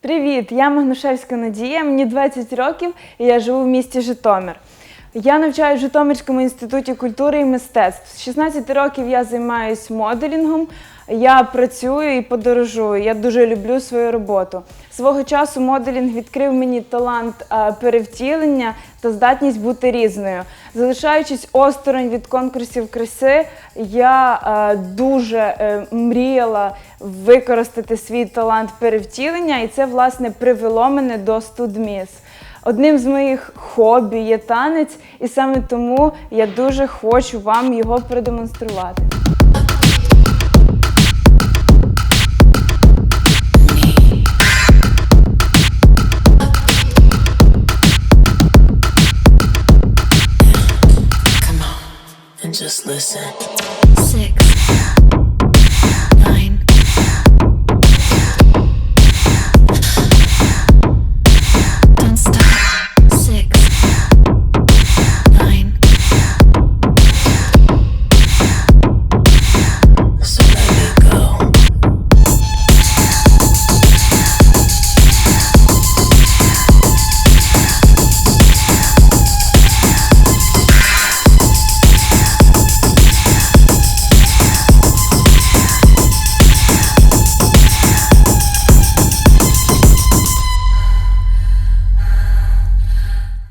Привіт, я Магнушевська Надія, мені 20 років і я живу в місті Житомир. Я навчаю в Житомирському інституті культури і мистецтв. З 16 років я займаюся моделінгом. Я працюю і подорожую. Я дуже люблю свою роботу. Свого часу моделінг відкрив мені талант е, перевтілення та здатність бути різною. Залишаючись осторонь від конкурсів краси, я е, дуже е, мріяла використати свій талант перевтілення, і це власне привело мене до студміс. Одним з моїх хобі є танець, і саме тому я дуже хочу вам його продемонструвати. just listen. Six.